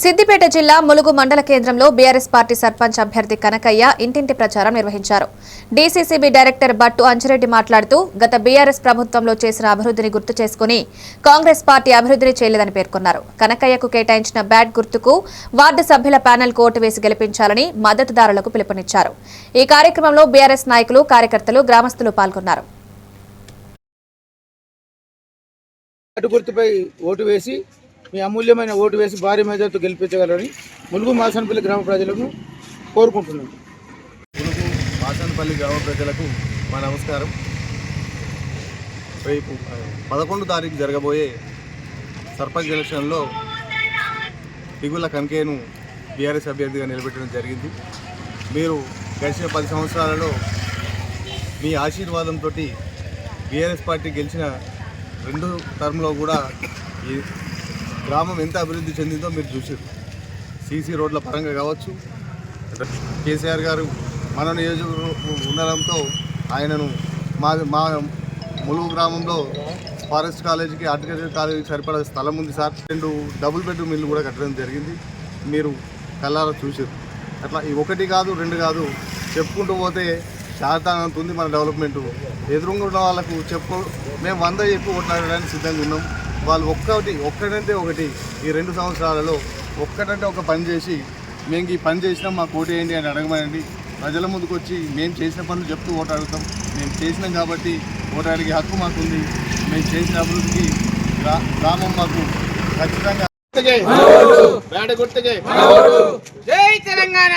సిద్దిపేట జిల్లా ములుగు మండల కేంద్రంలో బీఆర్ఎస్ పార్టీ సర్పంచ్ అభ్యర్థి కనకయ్య ఇంటింటి ప్రచారం నిర్వహించారు. డీసీసీబీ డైరెక్టర్ బట్టు అంజిరెడ్డి మాట్లాడుతూ గత బీఆర్ఎస్ ప్రభుత్వంలో చేసిన అభివృద్ధిని గుర్తు చేసుకుని కాంగ్రెస్ పార్టీ అభివృద్ధిని చేయలేదని పేర్కొన్నారు. కనకయ్యకు కేటాయించిన బ్యాట్ గుర్తుకు వార్డు సభ్యుల ప్యానెల్ ఓటు వేసి గెలిపించాలని మద్దతుదారులకు పిలుపునిచ్చారు. ఈ కార్యక్రమంలో బీఆర్ఎస్ నాయకులు కార్యకర్తలు గ్రామస్తులు పాల్గొన్నారు. గుర్తుపై ఓటు వేసి మీ అమూల్యమైన ఓటు వేసి భారీ మెజార్టీతో గెలిపించగలరని ములుగు మాసనపల్లి గ్రామ ప్రజలను కోరుకుంటున్నాను. ములుగు మాసనపల్లి గ్రామ ప్రజలకు మా నమస్కారం. రేపు పదకొండు తారీఖు జరగబోయే సర్పంచ్ ఎలక్షన్లో దిగుల కంకేను బీఆర్ఎస్ అభ్యర్థిగా నిలబెట్టడం జరిగింది. మీరు గడిచిన పది సంవత్సరాలలో మీ ఆశీర్వాదంతో బీఆర్ఎస్ పార్టీ గెలిచిన రెండు టర్మ్లో కూడా గ్రామం ఎంత అభివృద్ధి చెందిందో మీరు చూసారు. సీసీ రోడ్ల పరంగా కావచ్చు కేసీఆర్ గారు మన నియోజకవర్గం ఉండడంతో ఆయనను మా మా ములుగు గ్రామంలో ఫారెస్ట్ కాలేజీకి హార్టికల్చర్ కాలేజీకి సరిపడా స్థలం ఉంది సార్. రెండు డబుల్ బెడ్రూమ్ ఇల్లు కూడా కట్టడం జరిగింది. మీరు కల్లారా చూసారు. అట్లా ఈ ఒకటి కాదు రెండు కాదు చెప్పుకుంటూ పోతే శాతానంత ఉంది మన డెవలప్మెంట్. ఎదురుగా ఉన్న వాళ్ళకు చెప్పు మేము వంద చెప్పి కొట్లాడడానికి సిద్ధంగా ఉన్నాం. వాళ్ళు ఒక్కటి ఒక్కటంటే ఒకటి ఈ రెండు సంవత్సరాలలో ఒక్కటంటే ఒక పని చేసి మేము ఈ పని చేసినాం మా కోటి ఏంటి అని అడగమనండి. ప్రజల ముందుకు వచ్చి మేము చేసిన పనులు చెప్తూ ఓటు అడుగుతాం. మేము చేసినాం కాబట్టి ఓటు అడిగే హక్కు మాకుంది. మేము చేసిన అభివృద్ధికి గ్రా గ్రామం మాకు ఖచ్చితంగా. జై తెలంగాణ.